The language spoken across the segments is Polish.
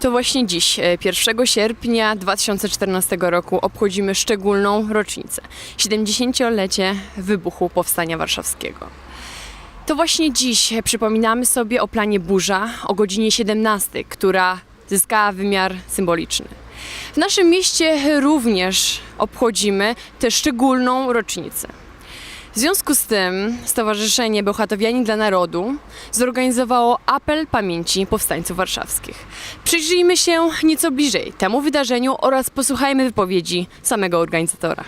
To właśnie dziś, e, 1 sierpnia 2014 roku, obchodzimy szczególną rocznicę 70-lecie wybuchu Powstania Warszawskiego. To właśnie dziś przypominamy sobie o planie Burza o godzinie 17, która zyskała wymiar symboliczny. W naszym mieście również obchodzimy tę szczególną rocznicę. W związku z tym Stowarzyszenie Bełchatowianie dla Narodu zorganizowało apel pamięci powstańców warszawskich. Przyjrzyjmy się nieco bliżej temu wydarzeniu oraz posłuchajmy wypowiedzi samego organizatora.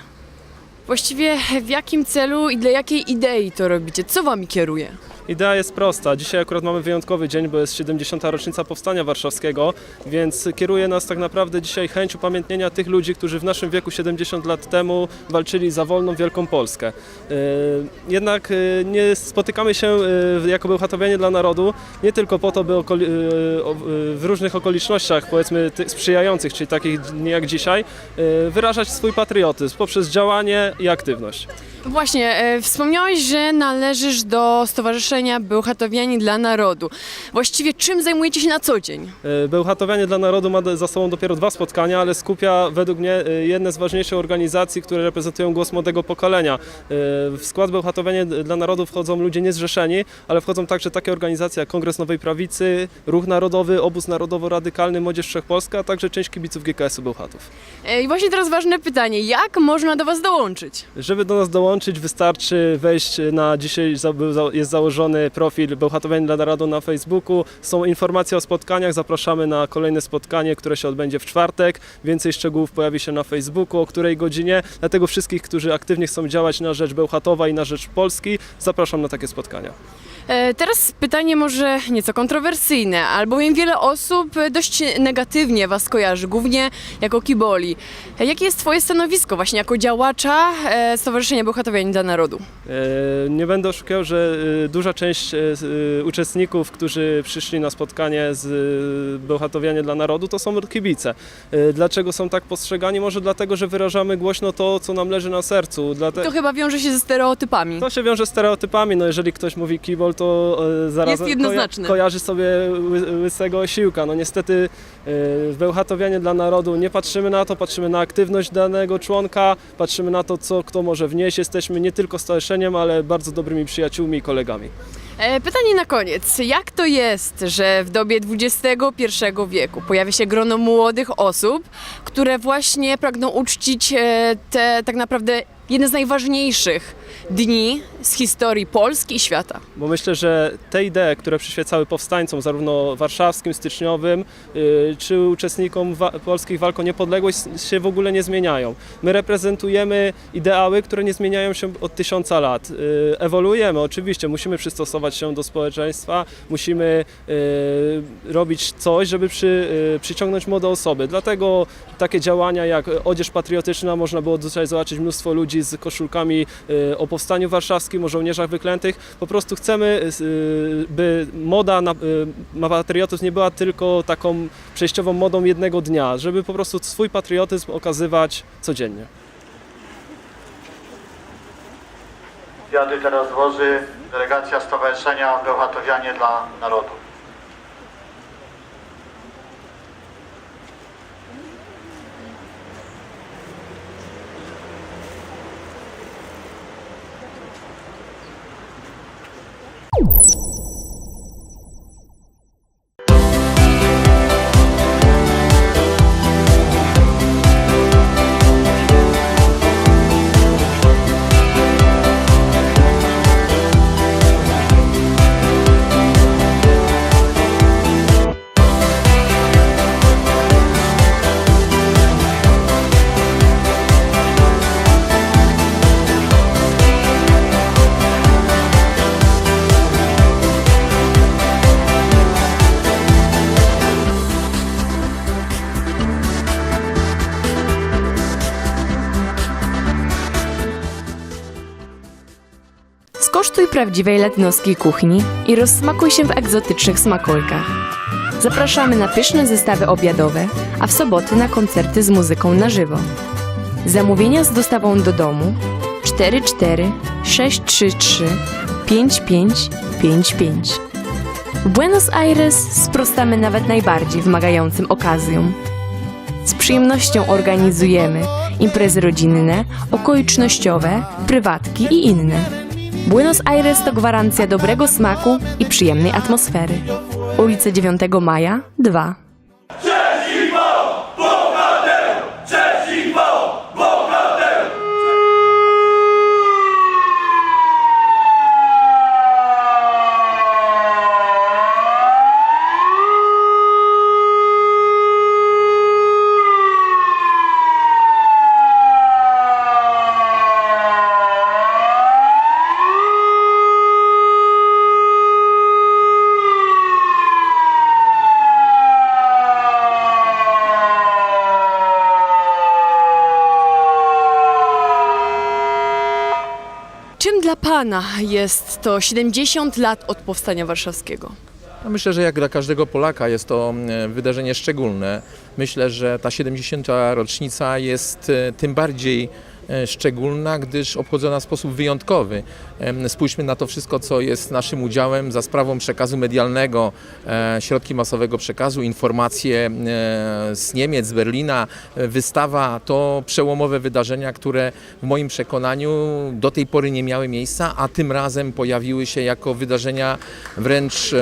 Właściwie w jakim celu i dla jakiej idei to robicie? Co wami kieruje? Idea jest prosta. Dzisiaj akurat mamy wyjątkowy dzień, bo jest 70. rocznica Powstania Warszawskiego, więc kieruje nas tak naprawdę dzisiaj chęć upamiętnienia tych ludzi, którzy w naszym wieku 70 lat temu walczyli za wolną Wielką Polskę. Yy, Jednak yy, nie spotykamy się yy, jako Bełchatowianie dla Narodu nie tylko po to, by w różnych okolicznościach, powiedzmy sprzyjających, czyli takich dni jak dzisiaj, wyrażać swój patriotyzm poprzez działanie i aktywność. Właśnie, e, wspomniałeś, że należysz do Stowarzyszenia Bełchatowianie dla Narodu. Właściwie czym zajmujecie się na co dzień? E, Bełchatowianie dla Narodu ma za sobą dopiero dwa spotkania, ale skupia według mnie e, jedne z ważniejszych organizacji, które reprezentują głos młodego pokolenia. E, W skład Bełchatowianie dla Narodu wchodzą ludzie niezrzeszeni, ale wchodzą także takie organizacje jak Kongres Nowej Prawicy, Ruch Narodowy, Obóz Narodowo-Radykalny, Młodzież Wszechpolska, a także część kibiców GKS-u Bełchatów. I właśnie teraz ważne pytanie, jak można do was dołączyć? Żeby do nas dołączyć, wystarczy wejść na dzisiaj jest założony profil Bełchatowianie dla Narodu na Facebooku. Są informacje o spotkaniach. Zapraszamy na kolejne spotkanie, które się odbędzie w czwartek. Więcej szczegółów pojawi się na Facebooku, o której godzinie. Dlatego wszystkich, którzy aktywnie chcą działać na rzecz Bełchatowa i na rzecz Polski, zapraszam na takie spotkania. E, Teraz pytanie może nieco kontrowersyjne, albowiem wiele osób dość negatywnie was kojarzy, głównie jako kiboli. E, Jakie jest twoje stanowisko właśnie jako działacza e, Stowarzyszenia Bełchatowianie dla Narodu? Nie będę oszukiwał, że duża część uczestników, którzy przyszli na spotkanie z e, Bełchatowianie dla Narodu, to są kibice. Dlaczego są tak postrzegani? Może dlatego, że wyrażamy głośno to, co nam leży na sercu. Dlate... To chyba wiąże się ze stereotypami. To się wiąże z stereotypami. No jeżeli ktoś mówi kibol, to e, zaraz Jest jednoznaczny. kojarzy sobie ły- łysego osiłka. No niestety e, Bełchatowianie dla Narodu nie patrzymy na to, patrzymy na aktywność danego członka, patrzymy na to, co kto może wnieść. Jesteśmy nie tylko stowarzyszeniem, ale bardzo dobrymi przyjaciółmi i kolegami. E, Pytanie na koniec. Jak to jest, że w dobie XXI wieku pojawia się grono młodych osób, które właśnie pragną uczcić e, te tak naprawdę jedne z najważniejszych dni z historii Polski i świata? Bo myślę, że te idee, które przyświecały powstańcom, zarówno warszawskim, styczniowym, yy, czy uczestnikom wa- polskich walk o niepodległość, się w ogóle nie zmieniają. My reprezentujemy ideały, które nie zmieniają się od tysiąca lat. Yy, ewoluujemy, oczywiście, musimy przystosować się do społeczeństwa, musimy yy, robić coś, żeby przy, przyciągnąć młode osoby. Dlatego takie działania jak odzież patriotyczna, można było dzisiaj zobaczyć mnóstwo ludzi z koszulkami yy, o powstaniu warszawskim, o żołnierzach wyklętych. Po prostu chcemy, yy, by moda na, yy, na patriotyzm nie była tylko taką przejściową modą jednego dnia, żeby po prostu swój patriotyzm okazywać codziennie. Kwiaty teraz złoży delegacja Stowarzyszenia Bełchatowianie dla Narodu. Skosztuj prawdziwej latynoskiej kuchni i rozsmakuj się w egzotycznych smakolkach. Zapraszamy na pyszne zestawy obiadowe, a w soboty na koncerty z muzyką na żywo. Zamówienia z dostawą do domu 44 633 5555. W Buenos Aires sprostamy nawet najbardziej wymagającym okazjom. Z przyjemnością organizujemy imprezy rodzinne, okolicznościowe, prywatki i inne. Buenos Aires to gwarancja dobrego smaku i przyjemnej atmosfery. Ulica 9 Maja 2. Czym dla Pana jest to 70 lat od powstania warszawskiego? No myślę, że jak dla każdego Polaka jest to e, wydarzenie szczególne. Myślę, że ta 70. rocznica jest e, tym bardziej szczególna, gdyż obchodzona w sposób wyjątkowy. Em, Spójrzmy na to wszystko, co jest naszym udziałem za sprawą przekazu medialnego, e, środki masowego przekazu, informacje e, z Niemiec, z Berlina, e, wystawa to przełomowe wydarzenia, które w moim przekonaniu do tej pory nie miały miejsca, a tym razem pojawiły się jako wydarzenia wręcz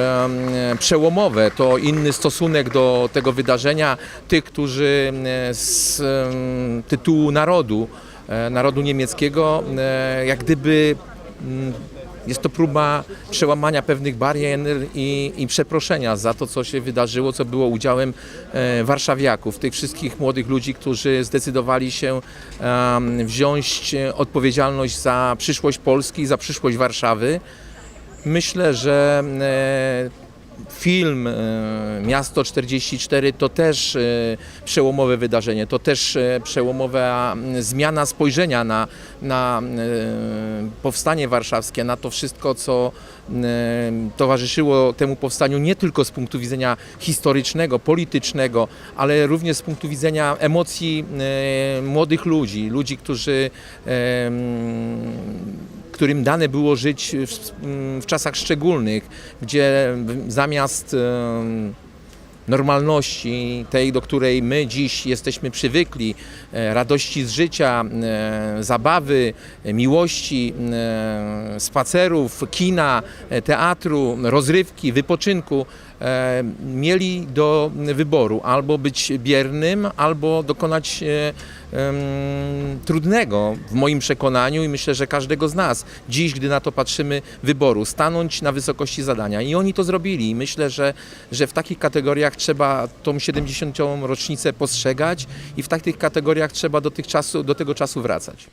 przełomowe. To inny stosunek do tego wydarzenia tych, którzy e, z tytułu narodu, e, narodu niemieckiego, e, jak gdyby mm, jest to próba przełamania pewnych barier i, i przeproszenia za to, co się wydarzyło, co było udziałem e, warszawiaków, tych wszystkich młodych ludzi, którzy zdecydowali się wziąć e, odpowiedzialność za przyszłość Polski, za przyszłość Warszawy. Myślę, że e, film e, Miasto 44 to też e, przełomowe wydarzenie, to też e, przełomowa zmiana spojrzenia na, na powstanie warszawskie, na to wszystko, co towarzyszyło temu powstaniu nie tylko z punktu widzenia historycznego, politycznego, ale również z punktu widzenia emocji młodych ludzi, ludzi, którzy którym dane było żyć w, w czasach szczególnych, gdzie zamiast normalności, tej, do której my dziś jesteśmy przywykli, e, radości z życia, e, zabawy, e, miłości, spacerów, kina, teatru, rozrywki, wypoczynku, mieli do wyboru albo być biernym, albo dokonać e, trudnego w moim przekonaniu i myślę, że każdego z nas dziś, gdy na to patrzymy, wyboru, stanąć na wysokości zadania. I oni to zrobili. I myślę, że, że w takich kategoriach trzeba tą 70. rocznicę postrzegać i w takich kategoriach trzeba do, tych czasu, do tego czasu wracać.